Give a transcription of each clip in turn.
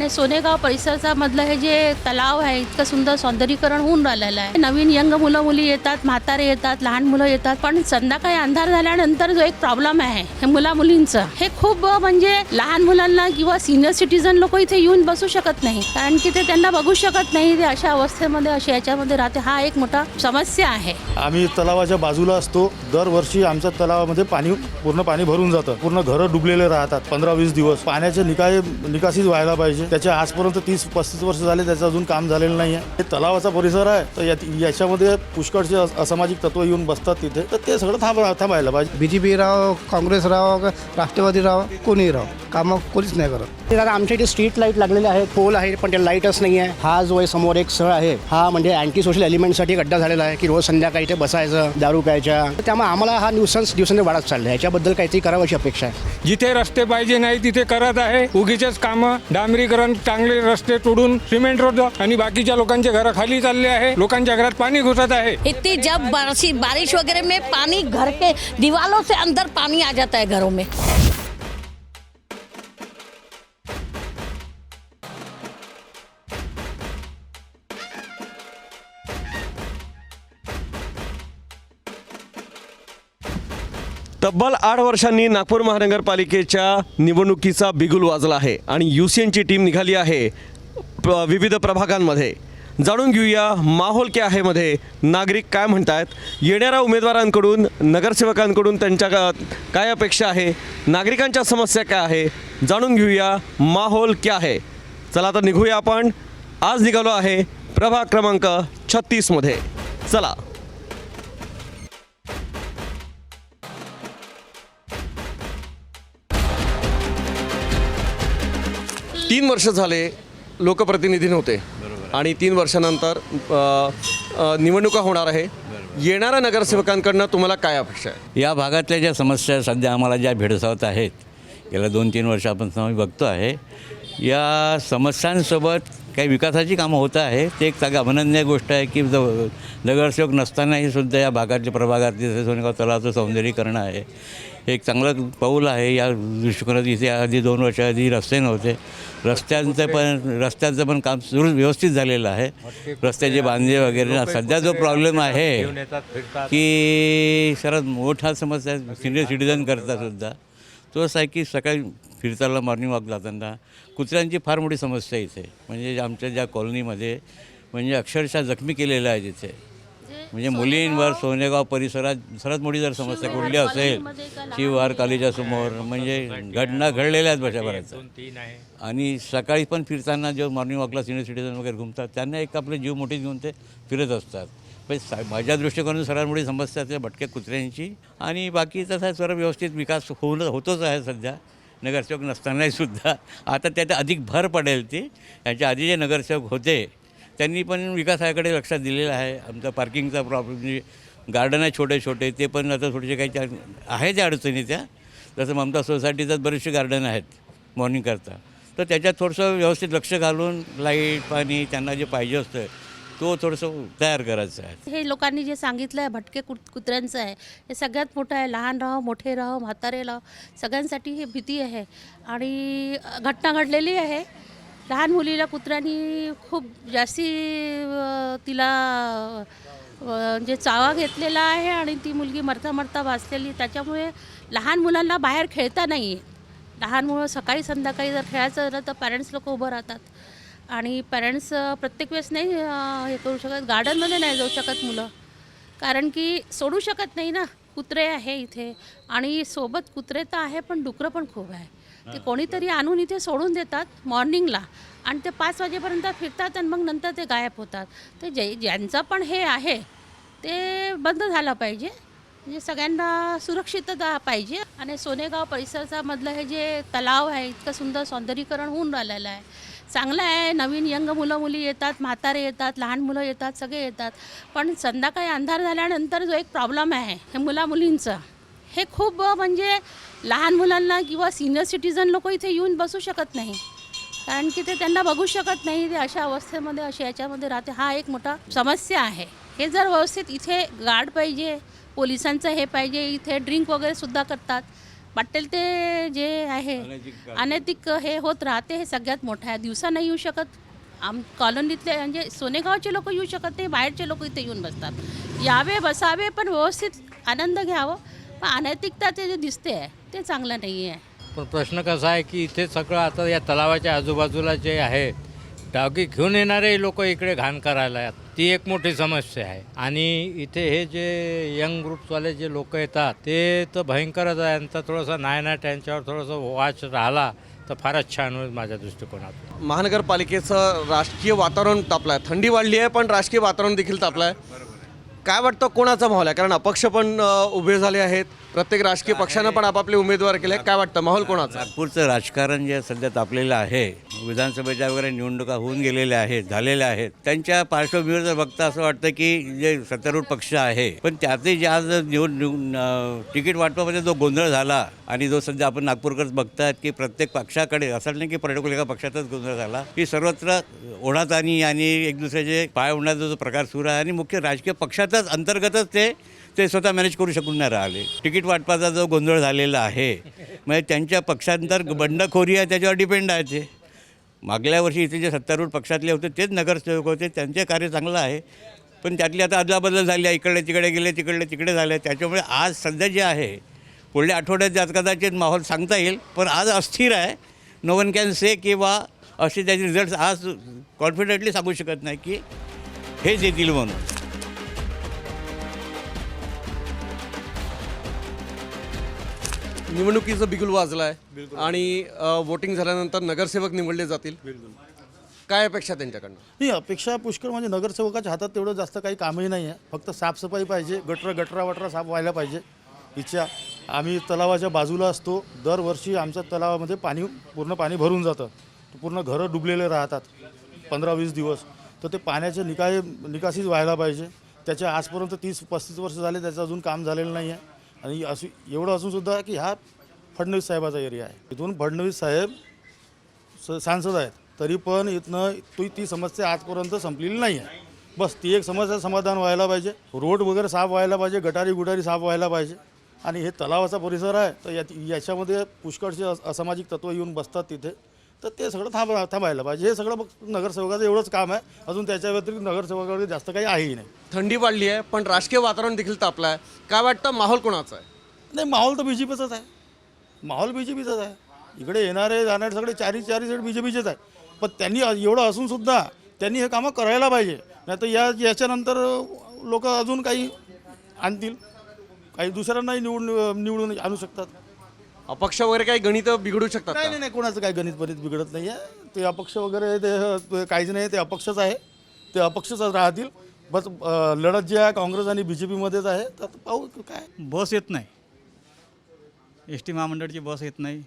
आणि सोनेगाव परिसरचा मधलं हे जे तलाव आहे इतकं सुंदर सौंदर्यीकरण होऊन राहिलेलं आहे. नवीन यंग मुलं मुली येतात म्हातारे येतात लहान मुलं येतात. पण संध्याकाळी अंधार झाल्यानंतर जो एक प्रॉब्लेम आहे हे मुला मुलींचं हे खूप म्हणजे लहान मुलांना किंवा सिनियर सिटीजन लोक इथे येऊन बसू शकत नाही. कारण की ते त्यांना बघू शकत नाही. ते अशा अवस्थेमध्ये अशा याच्यामध्ये राहते. हा एक मोठा समस्या आहे. आम्ही तलावाच्या बाजूला असतो. दरवर्षी आमच्या तलावामध्ये पाणी पूर्ण पाणी भरून जातं. पूर्ण घरं डुबलेले राहतात. पंधरा वीस दिवस. पाण्याचे निकाय निकासीच व्हायला पाहिजे. त्याच्या आजपर्यंत तीस पस्तीस वर्ष झाले त्याचं अजून काम झालेलं नाही आहे हे तलावाचा परिसर आहे तर याच्यामध्ये पुष्कळचे अस- असामाजिक तत्व येऊन बसतात तिथे. तर ते सगळं थांब थांबायला पाहिजे. बी जे पी राहो काँग्रेस राहो का राष्ट्रवादी राहो कोणी राहो कामं कोणीच नाही करत. ते दादा आमच्या इथे स्ट्रीट लाइट लागलेले आहेत पोल आहे पण ते लाईटच नाही आहे हा जो आहे समोर एक स्थळ आहे. हा म्हणजे अँटी सोशल एलिमेंटसाठी गड्डा झालेला आहे की रोज संध्याकाळी इथे बसायचं दारू प्यायच्या. तर त्यामुळे आम्हाला हा न्यूसन्स दिवसांनी वाढत चालला आहे याच्याबद्दल काहीतरी करावं अशी अपेक्षा आहे. जिथे रस्ते पाहिजे नाही तिथे करत आहे. उगीचेच कामं डांबरीकरण चांगले रस्ते तोडून सिमेंट रोड आणि बाकीच्या लोकांचे घर खाली चालले आहे. लोकांच्या घरात पाणी घुसत आहे. इतनी जब बारिश बारिश वगैरह में पानी घर के दीवालों से अंदर पानी आ जाता है घरों में. तब्बल आठ वर्षांनी नागपूर महानगरपालिकेच्या निवडणुकीचा बिगुल वाजला आहे आणि यू सी एनची टीम निघाली आहे प्र विविध प्रभागांमध्ये. जाणून घेऊया माहोल क्या आहे मध्ये. नागरिक काय म्हणतात येणाऱ्या उमेदवारांकडून नगरसेवकांकडून त्यांच्या काय अपेक्षा आहे? नागरिकांच्या समस्या काय आहे? जाणून घेऊया माहोल क्या आहे चला तर निघूया आपण. आज निघालो आहे प्रभाग क्रमांक छत्तीसमध्ये. चला. तीन वर्ष झाले लोकप्रतिनिधी नव्हते आणि तीन वर्षानंतर निवडणुका होणार आहे. येणाऱ्या नगरसेवकांकडनं तुम्हाला काय अपेक्षा आहे? या भागातल्या ज्या समस्या सध्या आम्हाला ज्या भेडसावत आहेत गेल्या दोन तीन वर्षापासून आम्ही बघतो आहे या समस्यांसोबत काही विकासाची कामं होत आहे. ते एक चांगली अभिनंदनीय गोष्ट आहे की नगरसेवक नसतानाही सुद्धा या भागातल्या प्रभागातले सोनेगाव तलावाचं सौंदर्यीकरण आहे एक चांगलं पाऊल आहे. या दृष्टिकोनात इथे आधी दोन वर्ष आधी रस्ते नव्हते. रस्त्यांचं पण रस्त्यांचं पण काम सुरू व्यवस्थित झालेलं आहे. रस्त्याचे बांधे वगैरे सध्या जो प्रॉब्लेम आहे की सर्वात मोठा समस्या सिनियर सिटीजन करता सुद्धा. तो असा आहे की सकाळी फिरताना मॉर्निंग वॉक जाताना कुत्र्यांची फार मोठी समस्या इथे. म्हणजे आमच्या ज्या कॉलनीमध्ये म्हणजे अक्षरशः जखमी केलेलं आहे तिथे म्हणजे मुलींवर सोनेगाव परिसरात सर्वात मोठी जर समस्या कुठली असेल शिवहार कालीच्या समोर म्हणजे घटना घडलेल्या आहेत वर्षभराच्या आणि सकाळी पण फिरताना जो मॉर्निंग वॉकला सिनियर सिटीजन वगैरे घुमतात त्यांना एक आपले जीव मोठी घेऊन ते फिरत असतात. पण सा माझ्या दृष्टिकोनातून सर्वात मोठी समस्या त्या भटक्या कुत्र्यांची आणि बाकी तसा सर्व व्यवस्थित विकास होऊन होतोच आहे सध्या. नगरसेवक नसतानाही सुद्धा. आता त्यात अधिक भर पडेल ती. याच्या आधी जे नगरसेवक होते त्यांनी पण विकासाकडे लक्ष दिलेलं आहे. आमचा पार्किंगचा प्रॉब्लेम जे गार्डन आहे छोटे छोटे ते पण आता थोडेसे काही त्या आहे त्या अडचणी त्या. जसं ममता सोसायटीचं बरेचसे गार्डन आहेत मॉर्निंग करता. तर त्याच्यात थोडंसं व्यवस्थित लक्ष घालून लाइट पाणी त्यांना जे पाहिजे असतं तो थोडंसं तयार करायचं आहे. हे लोकांनी जे सांगितलं आहे भटके कुत कुत्र्यांचं आहे हे सगळ्यात मोठं आहे. लहान राहो मोठे राहो म्हातारे राहो सगळ्यांसाठी हे भीती आहे. आणि घटना घडलेली आहे. लहान मुलीला कुत्र्यांनी खूप जास्ती तिला म्हणजे चावा घेतलेला आहे आणि ती मुलगी मरता मरता वाचलेली त्याच्यामुळे लहान मुलांना बाहेर खेळता नाही आहे लहान मुलं सकाळी संध्याकाळी जर खेळायचं झालं तर पॅरेंट्स लोक उभं राहतात. आणि पॅरेंट्स प्रत्येक वेळेस नाही हे करू शकत गार्डनमध्ये नाही जाऊ शकत मुलं. कारण की सोडू शकत नाही ना. कुत्रे आहे इथे. आणि सोबत कुत्रे तर आहे पण डुकरं पण खूप आहे. ते कोणीतरी आणून इथे सोडून देतात मॉर्निंगला. आणि ते पाच वाजेपर्यंत फिरतात आणि मग नंतर ते गायब होतात. ते जे ज्यांचं पण हे आहे ते बंद झालं पाहिजे. म्हणजे सगळ्यांना सुरक्षितता पाहिजे. आणि सोनेगाव परिसराचा मधलं हे जे तलाव आहे इतकं सुंदर सौंदर्यीकरण होऊन राहिलेलं आहे. चांगलं आहे नवीन यंग मुलं मुली येतात म्हातारे येतात लहान मुलं येतात सगळे येतात. पण संध्याकाळी अंधार झाल्यानंतर जो एक प्रॉब्लेम आहे हे मुला मुलींचं हे खूप म्हणजे लहान मुलांना किंवा सिनियर सिटीजन लोक इथे येऊन बसू शकत नाही. कारण की ते त्यांना बघू शकत नाही ते अशा अवस्थेमध्ये अशा याच्यामध्ये राहते. हा एक मोठा समस्या आहे. हे जर व्यवस्थित इथे गार्ड पाहिजे पोलिसांचं हे पाहिजे इथे ड्रिंक वगैरे सुद्धा करतात. वाटेल ते जे आहे अनैतिक हे होत राहते हे सगळ्यात मोठं आहे. दिवसा नाही येऊ शकत. आम कॉलनीतले म्हणजे सोनेगावचे लोक येऊ शकत नाही बाहेरचे लोक इथे येऊन बसतात. यावे बसावे पण व्यवस्थित आनंद घ्यावं. पण अनैतिकता ते जे दिसते आहे ते चांगलं नाही आहे पण प्रश्न कसा आहे की इथे सगळं आता या तलावाच्या आजूबाजूला जे आहे डागी घेऊन येणारे लोक इकडे घाण करायला आहेत. ती एक मोठी समस्या आहे. आणि इथे हे जे यंग ग्रुप्सवाले जे लोक येतात ते तर भयंकरच आहे. यांचा थोडंसं नाही ना त्यांच्यावर थोडंसं वाच राहिला तर फारच छान होईल माझ्या दृष्टिकोनातून. महानगरपालिकेचं राजकीय वातावरण तापलं आहे थंडी वाढली आहे पण राजकीय वातावरण देखील तापलं आहे काय वाटतं कोणाचा माहोल आहे? कारण अपक्ष पण अ, उभे झाले आहेत. प्रत्येक राजकीय पक्षानं पण आपापले उमेदवार केले. काय वाटतं? माहोल कोणाचा? नागपूरचं राजकारण जे सध्या तापलेलं आहे विधानसभेच्या वगैरे निवडणुका होऊन गेलेल्या आहेत झालेल्या आहेत. त्यांच्या पार्श्वभूमीवर जर बघता असं वाटतं की जे सत्तारूढ पक्ष आहे पण त्यातही जे आज निवड निवड- अं, तिकीट वाटपामध्ये जो गोंधळ झाला आणि जो सध्या आपण नागपूरकर बघतात की प्रत्येक पक्षाकडे असं नाही की पर्टिक्युलर एका पक्षातच गोंधळ झाला की सर्वत्र ओढाताणी आणि एक दुसऱ्याचे पाय ओढण्याचा जो प्रकार सुरू आहे आणि मुख्य राजकीय पक्षातच अंतर्गतच ते ते स्वतः मॅनेज करू शकून नाही राहिले. तिकीट वाटपाचा जो गोंधळ झालेला आहे म्हणजे त्यांच्या पक्षांतर बंडखोरी आहे त्याच्यावर डिपेंड आहे ते. मागल्या वर्षी इथे जे सत्तारूढ पक्षातले होते तेच नगरसेवक होते त्यांचे कार्य चांगलं आहे. पण त्यातली आता अदलाबदल झाली आहे इकडे तिकडे गेले तिकडले तिकडे झाले त्याच्यामुळे आज सध्या जे आहे पुढल्या आठवड्यात ज्यात कदाचित माहोल सांगता येईल पण आज अस्थिर आहे. नो वन कॅन से किंवा असे त्याचे रिझल्ट आज कॉन्फिडेंटली सांगू शकत नाही की हेच येतील म्हणून. निवडणुकीचं बिगुल वाजलं आहे आणि वोटिंग झाल्यानंतर नगरसेवक निवडले जातील. काय अपेक्षा त्यांच्याकडनं? नाही अपेक्षा पुष्कळ म्हणजे नगरसेवकाच्या हातात तेवढं जास्त काही कामही नाही आहे. फक्त साफसफाई पाहिजे गटर गटरा वटरा साफ व्हायला पाहिजे. इच्छा. आम्ही तलावाच्या बाजूला असतो. दरवर्षी आमच्या तलावामध्ये पाणी पूर्ण पाणी भरून जातं. पूर्ण घरं डुबलेले राहतात. पंधरा वीस दिवस. तर ते पाण्याचे निकाय निकासीच व्हायला पाहिजे. त्याच्या आजपर्यंत तीस पस्तीस वर्ष झाले त्याचं अजून काम झालेलं नाही आहे आणि असं एवढं असूनसुद्धा की हा फडणवीस साहेबाचा एरिया आहे. इथून फडणवीस साहेब स सांसद आहेत. तरी पण इथनं ती ती समस्या आजपर्यंत संपलेली नाही आहे. बस ती एक समस्या समाधान व्हायला पाहिजे. रोड वगैरे साफ व्हायला पाहिजे गटारी गुटारी साफ व्हायला पाहिजे. आणि हे तलावाचा परिसर आहे तर याच्यामध्ये पुष्कळचे असामाजिक तत्त्व येऊन बसतात तिथे. तर ते सगळं थांब थांबायला पाहिजे. हे सगळं फक्त नगरसेवकाचं एवढंच काम आहे. अजून त्याच्या व्यतिरिक्त नगरसेवकाकडे जास्त काही आहेही नाही. थंडी वाढली आहे पण राजकीय वातावरण देखील तापलं आहे. काय वाटतं माहोल कोणाचा आहे? नाही माहोल तर बी जे पीचाच आहे. माहोल बी जे पीचाच आहे. इकडे येणारे जाणारे सगळे चारी चारी साईड बी जे पीचेच आहे पण त्यांनी एवढं असूनसुद्धा त्यांनी हे कामं करायला पाहिजे. नाही तर या याच्यानंतर लोक अजून काही आणतील. काही दुसऱ्यांनाही निवडून निवडून आणू शकतात. अपक्ष वगैरे काही गणित बिघडू शकतात नाही का? नाही नाही कोणाचं काही गणित बनित बिघडत नाही आहे ते अपक्ष वगैरे ते ते काहीच नाही ते अपक्षच आहे. ते अपक्षच राहतील. बस अं, लढत जी आहे काँग्रेस आणि बी जे पीमध्येच आहे तर आता पाहू काय. बस येत नाही. एस टी महामंडळाची बस येत नाही.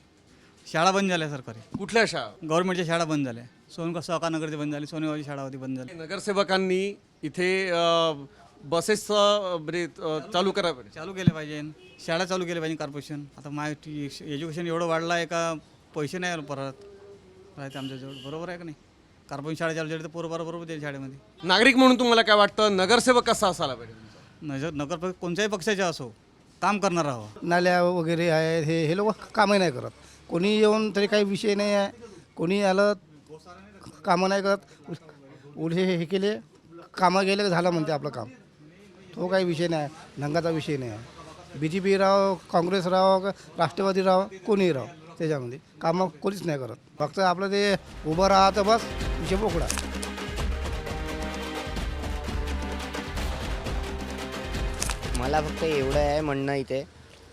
शाळा बंद झाल्या सरकारी कुठल्या शाळा? गव्हर्नमेंटच्या शाळा बंद झाल्या. सोनगा सहकानगरची बंद झाली सोनेगावची शाळा होती बंद झाली. नगरसेवकांनी इथे बसेस चालू करावे चालू केले पाहिजे. शाळा चालू केल्या पाहिजे कॉर्पोरेशन आता माय एज्युकेशन एवढं वाढलं आहे का पैसे नाही आलं परत. राहते आमच्याजवळ. बरोबर आहे का नाही? कॉर्पोरेशन शाळा चालू झाली तर पोरं बरोबर होते शाळेमध्ये. नागरिक म्हणून तुम्हाला काय वाटतं? नगरसेवक कसा असायला पाहिजे तुमचा? नजर नगर कोणत्याही पक्षाचे असो काम करणार हवं नाल्या वगैरे आहेत हे हे लोक कामं नाही करत. कोणी येऊन तरी काही विषय नाही आहे. कोणी आलं कामं नाही करत. उलटे हे केले कामं गेले झालं म्हणते आपलं काम. तो काही विषय नाही आहे ढंगाचा विषय नाही. आहे बी जे पी राहो काँग्रेस राहो का राष्ट्रवादी राहो कोणीही राहो त्याच्यामध्ये कामं कोणीच नाही करत. फक्त आपलं ते उभं राहतं बस विषय बोकडा मला फक्त एवढं आहे म्हणणं इथे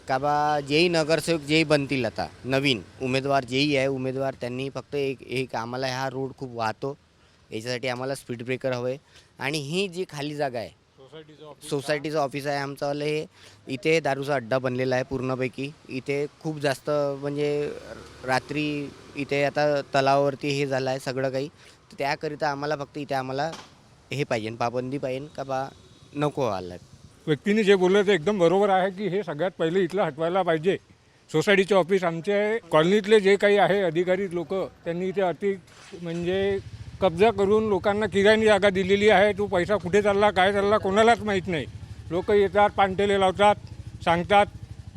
का बा जेही नगरसेवक जेही बनतील आता नवीन उमेदवार जेही आहे उमेदवार त्यांनी फक्त एक एक आम्हाला हा रोड खूप वाहतो. याच्यासाठी आम्हाला स्पीड ब्रेकर हवं. आहे आणि ही जी खाली जागा आहे सोसायटीचं ऑफिस आहे. आमचं हे. इथे दारूचा अड्डा बनलेला आहे पूर्णपैकी. इथे खूप जास्त म्हणजे रात्री इथे आता तलावावरती हे झालं आहे सगळं काही. तर त्याकरिता आम्हाला फक्त इथे आम्हाला हे पाहिजे पाबंदी पाहिजे का बा नको आलं व्यक्तीने जे बोललं ते एकदम बरोबर आहे की हे सगळ्यात पहिले इथलं हटवायला पाहिजे. सोसायटीचे ऑफिस आमचे कॉलनीतले जे काही आहे अधिकारी लोक त्यांनी इथे अति म्हणजे कब्जा करून लोकांना किराणी जागा दिलेली आहे तो पैसा कुठे चालला काय चालला कोणालाच माहीत नाही. लोक येतात पानटेले लावतात सांगतात.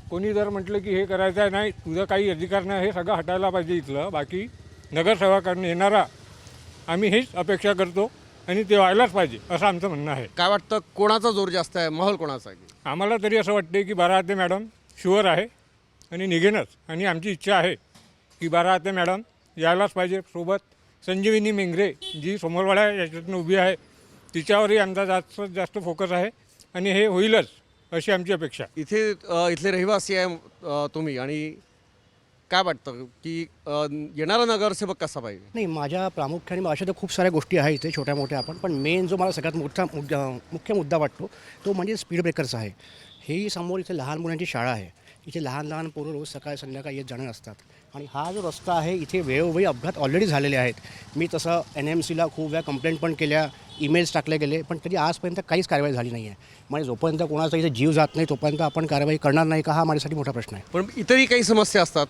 कोणी जर म्हटलं की हे करायचं आहे नाही तुझं काही अधिकार नाही हे सगळं हटायला पाहिजे इथलं. बाकी नगरसेवकांनी येणारा आम्ही हेच अपेक्षा करतो आणि ते व्हायलाच पाहिजे असं आमचं म्हणणं आहे. काय वाटतं कोणाचा जोर जास्त आहे माहोल कोणाचा आहे? आम्हाला तरी असं वाटते की बाराहाते मॅडम शुअर आहे आणि निघेनच. आणि आमची इच्छा आहे की बाराहाते मॅडम यायलाच पाहिजे सोबत. संजीविनी मेंगरे जी समोरवाड्या याच्यातून उभी आहे तिच्यावरही आमचा जास्त जास्त फोकस आहे. आणि हे होईलच अशी आमची अपेक्षा. इथे अ, इथले रहिवासी आहे अ, तुम्ही. आणि काय वाटतं की अ, येणारा नगरसेवक कसा पाहिजे? नाही माझ्या प्रामुख्याने अशा तर खूप साऱ्या गोष्टी आहेत इथे छोट्या मोठ्या आपण. पण मेन जो मला सगळ्यात मोठा मुद्दा मुख्य मुद्दा वाटतो तो म्हणजे स्पीड ब्रेकरचा आहे. ही समोर इथे लहान मुलांची शाळा आहे. इथे लहान लहान पोरं रोज सकाळ संध्याकाळी येत जाणं असतात. आणि हा जो रस्ता आहे इथे वेळोवेळी अपघात ऑलरेडी झालेले आहेत. मी तसं एन एम सीला खूप वेळा कंप्लेंट पण केल्या ईमेल्स टाकले गेले पण तरी आजपर्यंत काहीच कारवाई झाली नाही आहे म्हणजे जोपर्यंत कोणाचा इथे जीव जात नाही तोपर्यंत आपण कारवाई करणार नाही का हा माझ्यासाठी मोठा प्रश्न आहे. पण इतरही काही समस्या असतात?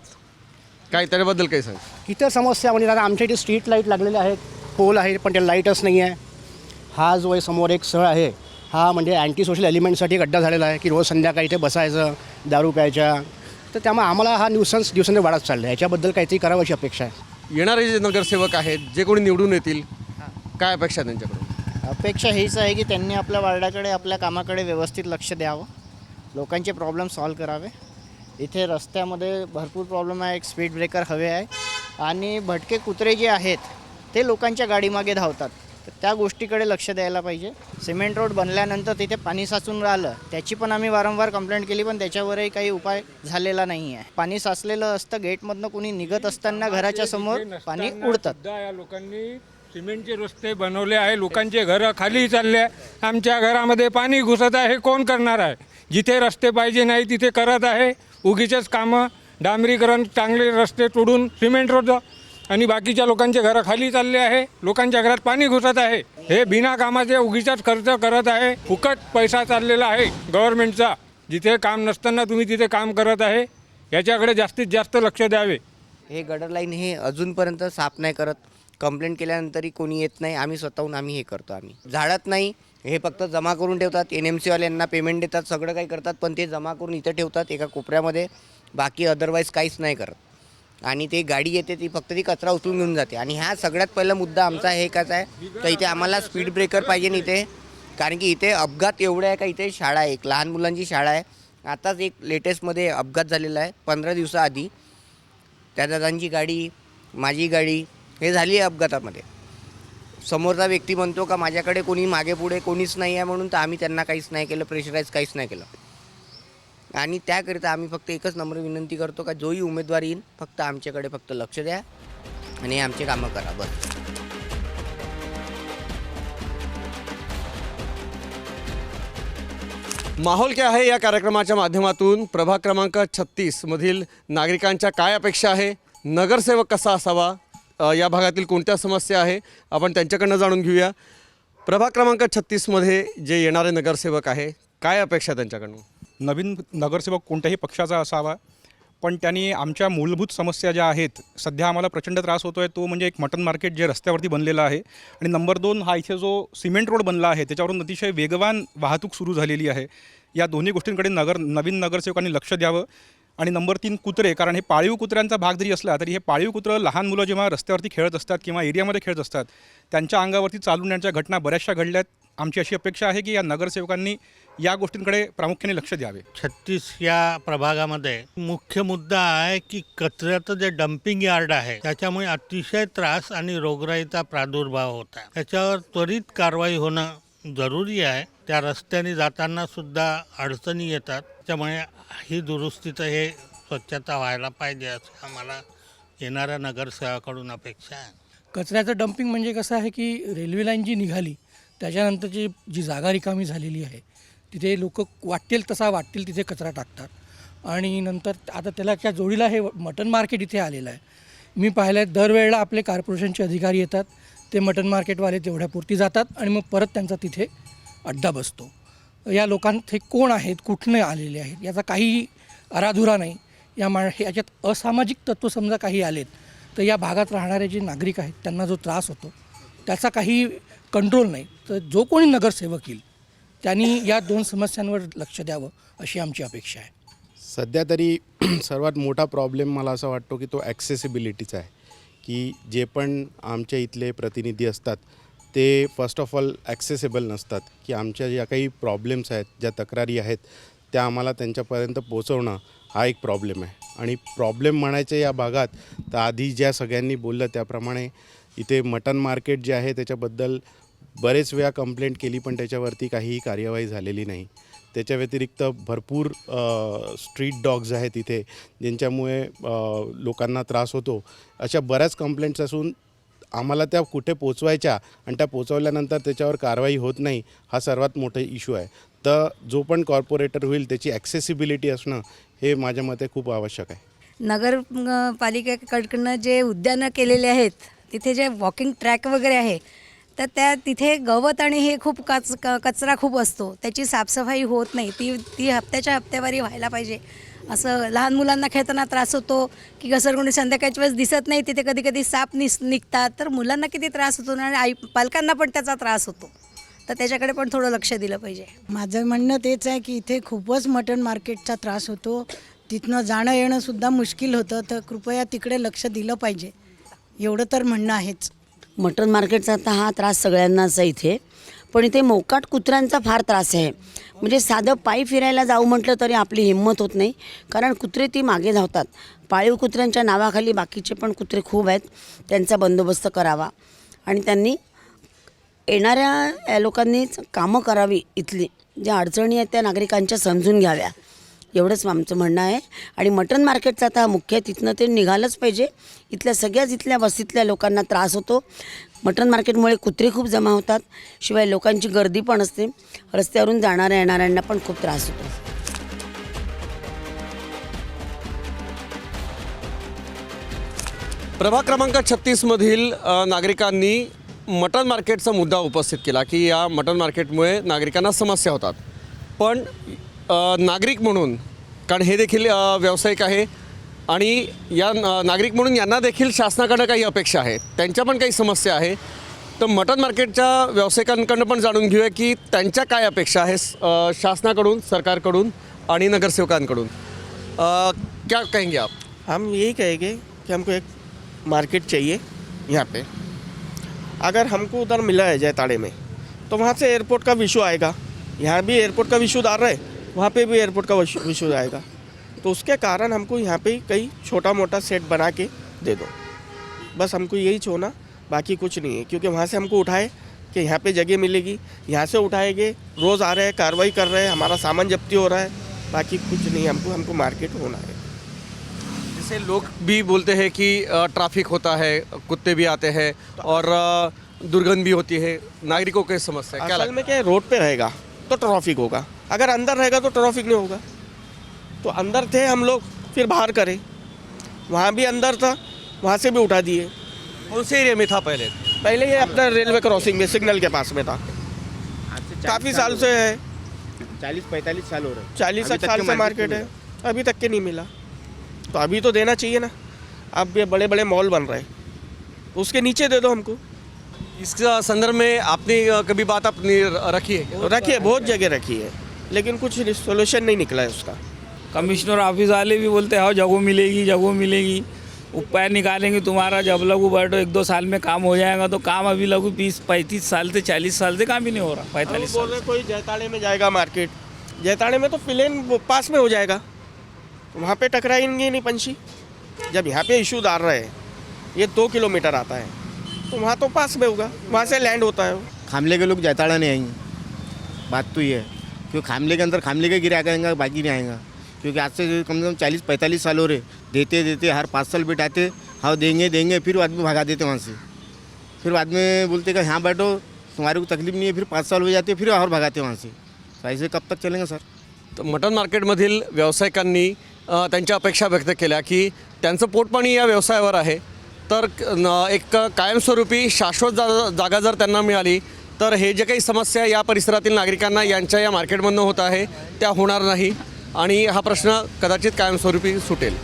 काय त्याच्याबद्दल काही सांग. इतर समस्या म्हणजे आता आमच्या इथे स्ट्रीट लाइट लागलेले आहेत पोल आहे पण ते लाईटच नाही आहे हा जो आहे समोर एक सळ आहे. हा म्हणजे अँटी सोशल एलिमेंटसाठी एक अड्डा झालेला आहे की रोज संध्याकाळी इथे बसायचं दारू प्यायच्या. तर त्यामुळे आम्हाला हा न्यूसन्स दिवसांनी वाढत चालला आहे याच्याबद्दल काहीतरी करावं अशी अपेक्षा आहे. येणारे जे नगरसेवक आहेत जे कोणी निवडून येतील काय अपेक्षा आहे त्यांच्याकडून? अपेक्षा हीच आहे की त्यांनी आपल्या वार्डाकडे आपल्या कामाकडे व्यवस्थित लक्ष द्यावं. लोकांचे प्रॉब्लेम सॉल्व करावे. इथे रस्त्यामध्ये भरपूर प्रॉब्लेम आहे एक स्पीड ब्रेकर हवे आहे. आणि भटके कुत्रे जे आहेत ते लोकांच्या गाडीमागे धावतात. तर त्या गोष्टीकडे लक्ष द्यायला पाहिजे. सिमेंट रोड बनल्यानंतर तिथे पाणी साचून राहिलं त्याची पण आम्ही वारंवार कंप्लेंट केली पण त्याच्यावरही काही उपाय झालेला नाही आहे पाणी साचलेलं असतं गेटमधनं कोणी निघत असताना घराच्या समोर पाणी उडतात. या लोकांनी सिमेंटचे रस्ते बनवले आहे लोकांचे घरं खाली चालले आहे. आमच्या घरामध्ये पाणी घुसत आहे हे कोण करणार आहे? जिथे रस्ते पाहिजे नाही तिथे करत आहे. उगीचेच कामं डांबरीकरण चांगले रस्ते तोडून सिमेंट रोड आणि बाकीच्या लोकांचे घरं खाली चालले आहे. लोकांच्या घरात पाणी घुसत आहे. हे बिना कामाचे उगीचाच खर्च करत आहे. फुकट पैसा चाललेला आहे गव्हर्नमेंटचा. जिथे काम नसताना तुम्ही तिथे काम करत आहे. याच्याकडे जास्तीत जास्त लक्ष द्यावे. हे गडर लाईन हे अजूनपर्यंत साफ नाही करत. कंप्लेंट केल्यानंतरही कोणी येत नाही. आम्ही स्वतःहून आम्ही हे करतो आम्ही. झाडत नाही. हे फक्त जमा करून ठेवतात. एन एम सीवाल्यांना पेमेंट देतात. सगळं काही करतात. पण ते जमा करून इथं ठेवतात एका कोपऱ्यामध्ये. बाकी अदरवाईज काहीच नाही करत. आणि ते गाडी येते ती फक्त ती कचरा उचलून घेऊन जाते. आणि हा सगळ्यात पहिला मुद्दा आमचा हे कसा आहे. तर इथे आम्हाला स्पीड ब्रेकर पाहिजे ना इथे. कारण की इथे अपघात एवढे आहे का इथे शाळा आहे. एक लहान मुलांची शाळा आहे. आताच एक लेटेस्टमध्ये अपघात झालेला आहे. पंधरा दिवसाआधी. त्या दादांची गाडी माझी गाडी हे झाली आहे अपघातामध्ये. समोरचा व्यक्ती म्हणतो का माझ्याकडे कोणी मागे पुढे कोणीच नाही आहे म्हणून तर आम्ही त्यांना काहीच नाही केलं प्रेशराईज काहीच नाही केलं. आणि त्याकरिता आम्ही फक्त एकच नम्र विनंती करतो का जोही उमेदवार येईल फक्त आमच्याकडे फक्त लक्ष द्या आणि आमचे कामं करा बस. माहोल क्या आहे या कार्यक्रमाच्या माध्यमातून? प्रभाग क्रमांक छत्तीसमधील नागरिकांच्या काय अपेक्षा आहे? नगरसेवक कसा असावा? अ, या भागातील कोणत्या समस्या आहे? आपण त्यांच्याकडनं जाणून घेऊया. प्रभाग क्रमांक छत्तीसमध्ये जे येणारे नगरसेवक आहे काय अपेक्षा आहे नवीन नगरसेवक कोणत्याही पक्षाचा असावा पण त्यांनी आमच्या मूलभूत समस्या ज्या आहेत सध्या आम्हाला प्रचंड त्रास होतो आहे तो म्हणजे एक मटन मार्केट जे रस्त्यावरती बनलेलं आहे आणि नंबर दोन हा इथे जो सिमेंट रोड बनला आहे त्याच्यावरून अतिशय वेगवान वाहतूक सुरू झालेली आहे. या दोन्ही गोष्टींकडे नगर नवीन नगरसेवकांनी लक्ष द्यावं. आणि नंबर तीन कुत्रे कारण हे पाळीव कुत्र्यांचा भाग जरी असला तरी हे पाळीव कुत्रं लहान मुलं जेव्हा रस्त्यावरती खेळत असतात किंवा एरियामध्ये खेळत असतात त्यांच्या अंगावरती चालवण्याच्या घटना बऱ्याचशा घडल्यात. आमची अशी अपेक्षा आहे की या नगरसेवकांनी या गोष्टींकडे प्रामुख्याने लक्ष द्यावे. छत्तीस या प्रभागामध्ये मुख्य मुद्दा आहे की कचऱ्याचं जे डम्पिंग यार्ड आहे त्याच्यामुळे अतिशय त्रास आणि रोगराईचा प्रादुर्भाव होता त्याच्यावर त्वरित कारवाई होणं जरुरी आहे. त्या रस्त्याने जाताना सुद्धा अडचणी येतात. त्यामुळे ही दुरुस्तीचं हे स्वच्छता व्हायला पाहिजे असं आम्हाला येणाऱ्या नगरसेवाकडून अपेक्षा आहे. कचऱ्याचं डम्पिंग म्हणजे कसं आहे की रेल्वे लाईन जी निघाली त्याच्यानंतरची जी जागा रिकामी झालेली आहे तिथे लोक वाटेल तसा वाटतील तिथे कचरा टाकतात. आणि नंतर आता त्याला त्या जोडीला हे मटन मार्केट इथे आलेलं आहे. मी पाहिलं आहे दरवेळेला आपले कॉर्पोरेशनचे अधिकारी येतात ते मटन मार्केटवाले तेवढ्यापुरती जातात आणि मग परत त्यांचा तिथे अड्डा बसतो. या लोकांत हे कोण आहेत? कुठनं आलेले आहेत? याचा काही अराधुरा नाही. या मा हे याच्यात असामाजिक तत्त्व समजा काही आलेत तर या भागात राहणारे जे नागरिक आहेत त्यांना जो त्रास होतो त्याचा काही कंट्रोल नाही. तर जो कोणी नगरसेवक येईल त्यांनी या दोन समस्यांवर लक्ष द्यावं अशी आमची अपेक्षा आहे. सध्या तरी सर्वात मोठा प्रॉब्लेम मला असा वाटतो की तो ॲक्सेसिबिलिटीचा आहे. की जे पण आमच्या इथले प्रतिनिधी असतात ते फर्स्ट ऑफ ऑल ॲक्सेसेबल नसतात की आमच्या ज्या काही प्रॉब्लेम्स आहेत ज्या तक्रारी आहेत त्या आम्हाला त्यांच्यापर्यंत पोचवणं हा एक प्रॉब्लेम आहे. आणि प्रॉब्लेम म्हणायचे या भागात तर आधी ज्या सगळ्यांनी बोललं त्याप्रमाणे इथे मटन मार्केट जे आहे त्याच्याबद्दल बरेच वेळा कंप्लेंट केली पण त्याच्यावरती काहीही कार्यवाही झालेली नाही. त्याच्या व्यतिरिक्त भरपूर स्ट्रीट डॉग्स आहेत इथे ज्यांच्यामुळे लोकांना त्रास होतो. अशा बऱ्याच कंप्लेंट्स असून आम्हाला त्या कुठे पोचवायच्या आणि त्या पोचवल्यानंतर त्याच्यावर कारवाई होत नाही हा सर्वात मोठा इश्यू आहे. तर जो पण कॉर्पोरेटर होईल त्याची ॲक्सेसिबिलिटी असणं हे माझ्या मते खूप आवश्यक आहे. नगर जे उद्यानं केलेले आहेत तिथे जे वॉकिंग ट्रॅक वगैरे आहे तर त्या तिथे गवत आणि हे खूप कच क कचरा खूप असतो. त्याची साफसफाई होत नाही. ती ती हप्त्याच्या हप्त्यावारी व्हायला पाहिजे. असं लहान मुलांना खेळताना त्रास होतो की घसरगुंडी संध्याकाळच्या वेळेस दिसत नाही तिथे कधी कधी साप निस निघतात. तर मुलांना किती त्रास होतो आणि आई पालकांना पण त्याचा त्रास होतो. तर त्याच्याकडे पण थोडं लक्ष दिलं पाहिजे. माझं म्हणणं तेच आहे की इथे खूपच मटण मार्केटचा त्रास होतो. तिथनं जाणं येणं सुद्धा मुश्किल होतं तर कृपया तिकडे लक्ष दिलं पाहिजे. एवढं तर म्हणणं आहेच. मटण मार्केटचा आता हा त्रास सगळ्यांनाच आहे इथे. पण इथे मोकाट कुत्र्यांचा फार त्रास आहे. म्हणजे साधं पायी फिरायला जाऊ म्हटलं तरी आपली हिंमत होत नाही. कारण कुत्रे ती मागे धावतात. पाळीव कुत्र्यांच्या नावाखाली बाकीचे पण कुत्रे खूप आहेत. त्यांचा बंदोबस्त करावा. आणि त्यांनी येणाऱ्या या लोकांनीच कामं करावी इथली. ज्या अडचणी आहेत त्या नागरिकांच्या समजून घ्याव्या. एवढंच आमचं म्हणणं आहे. आणि मटण मार्केटचा आता मुख्य तिथनं ते निघालंच पाहिजे. इथल्या सगळ्याच इथल्या वस्तीतल्या लोकांना त्रास होतो. मटण मार्केटमुळे कुत्रे खूप जमा होतात. शिवाय लोकांची गर्दी पण असते. रस्त्यावरून जाणाऱ्या येणाऱ्यांना पण खूप त्रास होतो. प्रभाग क्रमांक छत्तीसमधील नागरिकांनी मटण मार्केटचा मुद्दा उपस्थित केला की या मटण मार्केटमुळे नागरिकांना समस्या होतात. पण नागरिक म्हणून कारण हे देखील व्यावसायिक आहे. आणि या नागरिक म्हणून यांना देखील शासनाकडं काही अपेक्षा आहेत. त्यांच्या पण काही समस्या आहे तर मटन मार्केटच्या व्यावसायिकांकडनं पण जाणून घेऊया की त्यांच्या काय अपेक्षा आहे शासनाकडून सरकारकडून आणि नगरसेवकांकडून. क्या कहेंगे आप? हम यही कहेंगे कि हमको एक मार्केट चाहिए यहाँ पे। अगर हमको उधर मिला है जयताड़े में तो वहाँ से एयरपोर्ट का विशू आएगा। यहाँ भी एयरपोर्ट का विशु डाल रहे वहाँ पे भी एयरपोर्ट का विशु आएगा तो उसके कारण हमको यहाँ पे कई छोटा मोटा सेट बना के दे दो। बस हमको यही छोना बाकी कुछ नहीं है। क्योंकि वहाँ से हमको उठाए कि यहाँ पे जगह मिलेगी यहाँ से उठाएँगे रोज़ आ रहे हैं कार्रवाई कर रहे हैं हमारा सामान जब्ती हो रहा है बाकी कुछ नहीं हमको हमको मार्केट होना है। जैसे लोग भी बोलते हैं कि ट्रैफ़िक होता है कुत्ते भी आते हैं और दुर्गंध भी होती है नागरिकों के समस्या क्या असल में क्या रोड पे रहेगा। तो ट्रैफ़िक होगा। अगर अंदर रहेगा तो ट्रैफ़िक नहीं होगा। तो अंदर थे हम लोग फिर बाहर करे। वहाँ भी अंदर था वहाँ से भी उठा दिए। कौन से एरिया में था पहले? पहले ये अपना रेलवे क्रॉसिंग में सिग्नल के पास में था। काफ़ी साल से है चालीस पैंतालीस साल हो रहे चालीस अभी साल से मार्केट है। अभी तक के नहीं मिला। तो अभी तो देना चाहिए ना। अब ये बड़े बड़े मॉल बन रहे हैं। उसके नीचे दे दो हमको। इस संदर्भ में आपने कभी बात अपनी रखी है रखी है बहुत जगह रखी है लेकिन कुछ सोल्यूशन नहीं निकला है उसका। कमिश्नर ऑफ़िस वाले भी बोलते हैं "हाँ, जगह मिलेगी जगह मिलेगी। उपाय निकालेंगे तुम्हारा जब लगू बैठो एक दो साल में काम हो जाएगा तो काम अभी लगू बीस पैंतीस साल से चालीस साल से काम ही नहीं हो रहा पैंतालीस बोल साल रहे कोई जैताड़े में जाएगा मार्केट जयताड़े में तो प्लेन पास में हो जाएगा। वहाँ पे टकराएँगे नहीं पंछी। जब यहाँ पे इशू डाल रहे हैं ये दो किलोमीटर आता है। तो वहाँ तो पास में होगा वहाँ से लैंड होता है खामले के लोग जयताड़ा नहीं आएंगे। बात तो ये है क्योंकि खामले के अंदर खामले के गिरा आएगा बाकी नहीं आएगा? क्योंकि आज से कम से कम चालीस पैंतालीस साल हो रहे देते देते हर पाँच साल बिठाते हाँ देंगे देंगे फिर बाद में भगा देते वहाँ से। फिर बाद में बोलते कि यहाँ बैठो तुम्हारे को तकलीफ नहीं है फिर पाँच साल हो जाते फिर और भगाते वहाँ से। तो ऐसे कब तक चलेंगे सर? तर मटण मार्केटमधील व्यावसायिकांनी त्यांच्या अपेक्षा व्यक्त केल्या की त्यांचं पोटपाणी या व्यवसायावर आहे. तर न- एक कायमस्वरूपी शाश्वत जा जागा जर त्यांना मिळाली तर हे जे काही समस्या या परिसरातील नागरिकांना यांच्या या मार्केटमधनं होत आहे त्या होणार नाही. आणि हा प्रश्न कदाचित कायमस्वरूपी सुटेल.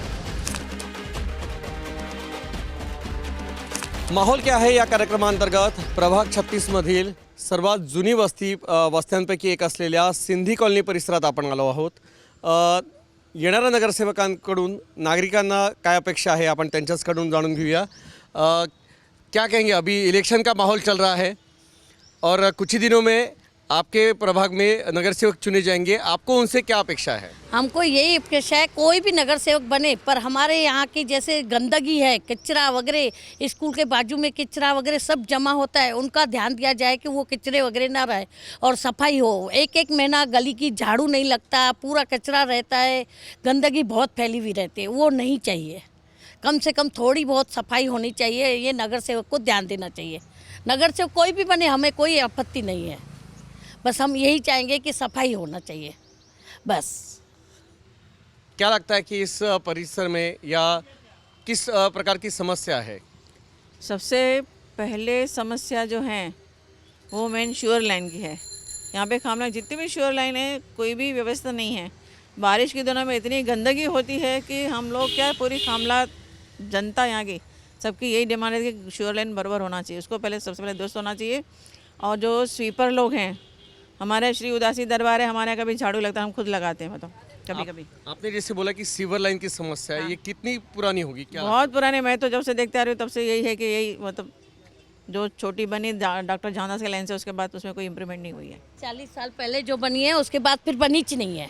माहोल क्या आहे या कार्यक्रमांतर्गत? प्रभाग छत्तीसमधील सर्वात जुनी वस्ती वस्त्यांपैकी एक असलेल्या सिंधी कॉलनी परिसरात आपण आलो आहोत. येणाऱ्या नगरसेवकांकडून नागरिकांना काय अपेक्षा आहे आपण त्यांच्याचकडून जाणून घेऊया. क्या कहेंगे? अभी इलेक्शन का माहौल चल रहा है और कुछ ही दिनों में आपके प्रभाग में नगर सेवक चुने जाएँगे। आपको उनसे क्या अपेक्षा है? हमको यही अपेक्षा है, कोई भी नगर सेवक बने, पर हमारे यहाँ की जैसे गंदगी है, कचरा वगैरह, स्कूल के बाजू में कचरा वगैरह सब जमा होता है, उनका ध्यान दिया जाए कि वो कचरे वगैरह ना रहे और सफ़ाई हो। एक एक महीना गली की झाड़ू नहीं लगता, पूरा कचरा रहता है, गंदगी बहुत फैली हुई रहती है, वो नहीं चाहिए। कम से कम थोड़ी बहुत सफ़ाई होनी चाहिए, ये नगर सेवक को ध्यान देना चाहिए। नगर सेवक कोई भी बने, हमें कोई आपत्ति नहीं है। बस हम यही चाहेंगे कि सफ़ाई होना चाहिए। बस। क्या लगता है कि इस परिसर में या किस प्रकार की समस्या है? सबसे पहले समस्या जो है वो मेन श्योर लाइन की है। यहाँ पे खामला जितनी भी श्योर लाइन है कोई भी व्यवस्था नहीं है। बारिश के दिनों में इतनी गंदगी होती है कि हम लोग क्या पूरी खामला जनता यहाँ की सबकी यही डिमांड है कि श्योर लाइन बराबर होना चाहिए। उसको पहले सबसे पहले दुरुस्त होना चाहिए। और जो स्वीपर लोग हैं हमारे श्री उदासी दरबार है हमारे यहाँ कभी झाड़ू लगता है हम खुद लगाते हैं मतलब कभी कभी आपने जैसे बोला कि सीवर लाइन की समस्या है ये कितनी पुरानी होगी क्या? बहुत पुरानी मैं तो जब से देखते आ रही हूँ तब से यही है कि यही मतलब जो छोटी बनी डॉक्टर जहानास के लाइन से उसके बाद उसमें कोई इम्प्रूवमेंट नहीं हुई है। चालीस साल पहले जो बनी है उसके बाद फिर बनीच नहीं है।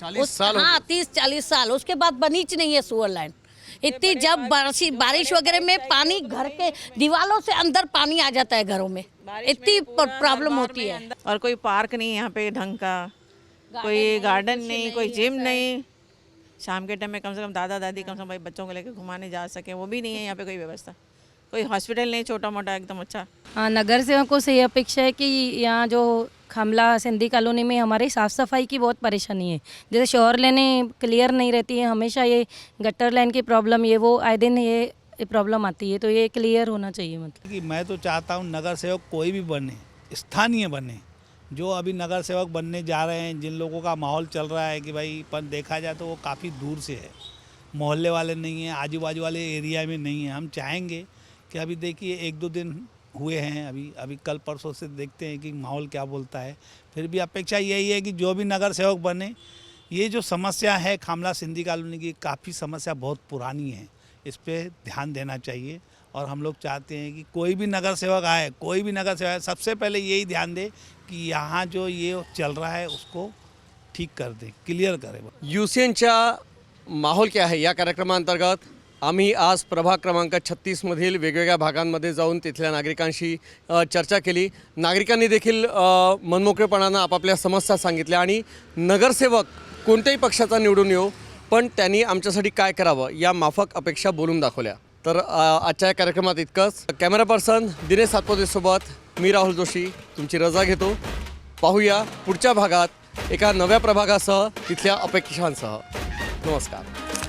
चालीस साल हाँ तीस चालीस साल उसके बाद बनीच नहीं है सुअर लाइन इतनी जब बारिश बारिश वगैरह में पानी घर के दीवारों से अंदर पानी आ जाता है घरों में। इतनी प्रॉब्लम होती है। और कोई पार्क नहीं है यहाँ पे ढंग का। कोई गार्डन नहीं कोई जिम नहीं। शाम के टाइम में कम से कम दादा दादी कम से कम भाई बच्चों को लेकर घुमाने जा सके वो भी नहीं है यहाँ पे कोई व्यवस्था। कोई हॉस्पिटल नहीं छोटा मोटा एकदम अच्छा। हाँ नगर सेवकों से ये अपेक्षा है कि यहाँ जो खामला सिंधी कॉलोनी में हमारी साफ़ सफ़ाई की बहुत परेशानी है। जैसे शोर लेने क्लियर नहीं रहती है, हमेशा ये गटर लाइन की प्रॉब्लम ये वो आए दिन ये प्रॉब्लम आती है तो ये क्लियर होना चाहिए मतलब। कि मैं तो चाहता हूँ नगर सेवक कोई भी बने, स्थानीय बने, जो अभी नगर सेवक बनने जा रहे हैं, जिन लोगों का माहौल चल रहा है कि भाई, पर देखा जाए तो वो काफ़ी दूर से है। मोहल्ले वाले नहीं हैं आजू बाजू वाले एरिया में नहीं है। हम चाहेंगे कि अभी देखिए, एक दो दिन हुए हैं, अभी अभी कल परसों से देखते हैं कि माहौल क्या बोलता है। फिर भी अपेक्षा यही है कि जो भी नगर सेवक बने, ये जो समस्या है खामला सिंधी कॉलोनी की, काफ़ी समस्या बहुत पुरानी है। इस पर ध्यान देना चाहिए और हम लोग चाहते हैं कि कोई भी नगर सेवक आए, कोई भी नगर सेवक आए, सबसे पहले यही ध्यान दे कि यहाँ जो ये चल रहा है उसको ठीक कर दे, क्लियर करे। युसीएनच्या माहोल क्या आहे या कार्यक्रमांतर्गत? आम्ही आज प्रभाग क्रमांक छत्तीसमधील वेगवेगळ्या भागांमध्ये जाऊन तिथल्या नागरिकांशी चर्चा केली. नागरिकांनी देखील मनमोकळेपणानं आपापल्या समस्या सांगितल्या आणि नगरसेवक कोणत्याही पक्षाचा निवडून येऊ पण त्यांनी आमच्यासाठी काय करावं या माफक अपेक्षा बोलून दाखवल्या. तर आजच्या या कार्यक्रमात इतकंच. कॅमेरा पर्सन दिनेश सातपोतेसोबत मी राहुल जोशी. तुमची रजा घेतो. पाहूया पुढच्या भागात एका नव्या प्रभागासह तिथल्या अपेक्षांसह. नमस्कार.